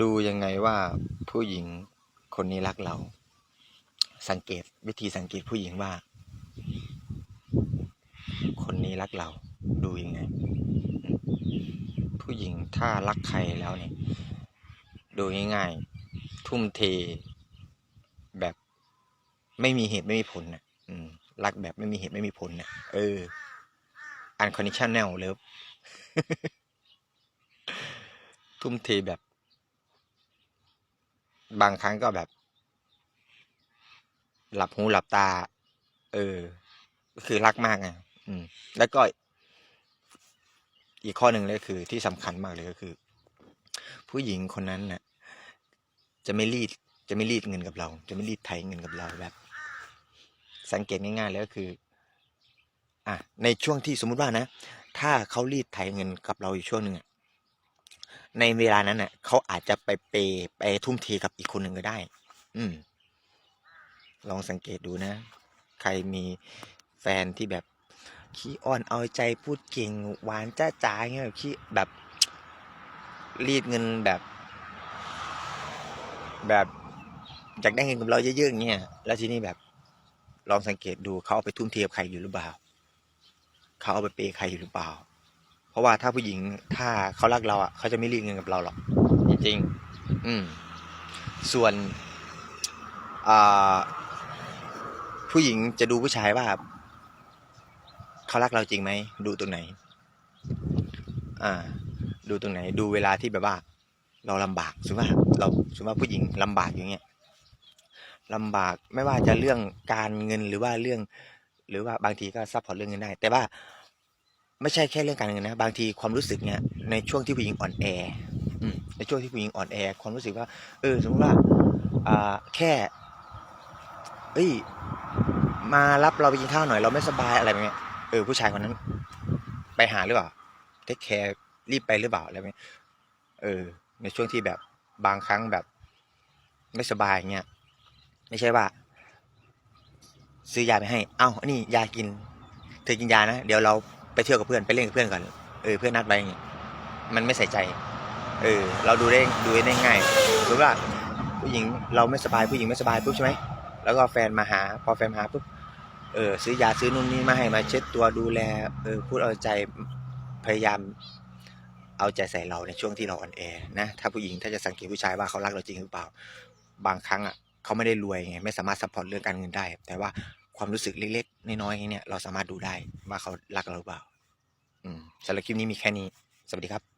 ดูยังไงว่าผู้หญิงคนนี้รักเรา สังเกตวิธีสังเกตผู้หญิงว่า คนนี้รักเรา ดูยังไง ผู้หญิงถ้ารักใครแล้วเนี่ย ดูง่ายๆทุ่มเทแบบไม่มีเหตุไม่มีผลนะอืมรักแบบไม่มีเหตุไม่มีผลนะเออ unconditional love ทุ่มเทแบบ บางครั้งก็แบบ หลับหูหลับตา เออก็คือรักมากไงอืม แล้วก็ อีกข้อหนึ่งเลยคือ ที่สำคัญมากเลยก็คือ ผู้หญิงคนนั้นน่ะ จะไม่รีด จะไม่รีดเงินกับเรา จะไม่รีดไถเงินกับเราแบบ สังเกตง่ายๆเลยก็คือ อะในช่วงที่สมมุติว่านะถ้าเขารีดไถเงินกับเราอยู่ช่วงหนึ่งอะ ในเวลานั้นน่ะเขาอาจจะไปเปย์ไปทุ่มเทกับอีกคนหนึ่งก็ได้ อืม ลองสังเกตดูนะ ใครมีแฟนที่แบบขี้อ้อนเอาใจพูดเก่งหวานจ้าจ๋าเงี้ยแบบขี้แบบรีดเงินแบบ แบบอยากได้เงินกับเราเยอะๆอย่างเงี้ยแล้วทีนี้แบบ ลองสังเกตดูเขาเอาไปทุ่มเทกับใครอยู่หรือเปล่าเขาเอาไปเปย์ใครอยู่หรือเปล่า เพราะว่าถ้าผู้หญิงถ้าเขารักเราอะเขาจะไม่รีดเงินกับเราหรอกจริงๆอืมส่วนอ่าผู้หญิงจะดูผู้ชายว่าเขารักเราจริงไหมดูตรงไหน อ่า ดูตรงไหน ดูเวลาที่แบบว่า เราลำบากสมมติว่าเราสมมติว่าผู้หญิงลำบากอย่างเงี้ยลำบากไม่ว่าจะเรื่องการเงินหรือว่าเรื่อง หรือว่าบางทีก็ซัพพอร์ตเรื่องเงินได้ แต่ว่า ไม่ใช่แค่เรื่องการเงินนะบางทีความรู้สึกเนี่ยในช่วงที่ผู้หญิงอ่อนแอในช่วงที่ผู้หญิงอ่อนแอ ความรู้สึกว่า เออ สมมติว่าอ่าแค่เอ้ยมารับเราไปกินข้าวหน่อยเราไม่สบายอะไรแบบเนี้เออผู้ชายคนนั้น ไปหาหรือเปล่าเทคแคร์รีบไปหรือเปล่าอะไรแบบเนี้เออ ในช่วงที่แบบบางครั้งแบบ ไม่สบายเงี้ยไม่ใช่ว่า ซื้อยาไปให้ เอ้านนี้ยากิน เธอกินยานะ เดี๋ยวเรา ไปเที่ยวกับเพื่อนไปเล่นกับเพื่อนก่อนเออเพื่อนนัดไปอย่างงี้มันไม่ใส่ใจ เออ เราดูได้ดูได้ง่ายสมมติว่าผู้หญิงเราไม่สบายผู้หญิงไม่สบายปุ๊บใช่ไหมแล้วก็แฟนมาหา พอแฟนมาหาปุ๊บเออซื้อยาซื้อนู่นนี่มาให้มาเช็ดตัวดูแลเออพูดเอาใจพยายามเอาใจใส่เราในช่วงที่เราอ่อนแอนะถ้าผู้หญิงถ้าจะสังเกตผู้ชายว่าเขารักเราจริงหรือเปล่า บางครั้งอะเขาไม่ได้รวยไงไม่สามารถซัพพอร์ตเรื่องการเงินได้ แต่ว่า ความรู้สึกเล็กๆน้อยๆเนี่ยเราสามารถดูได้ว่าเขารักเราหรือเปล่า อืมสำหรับคลิปนี้มีแค่นี้ สวัสดีครับ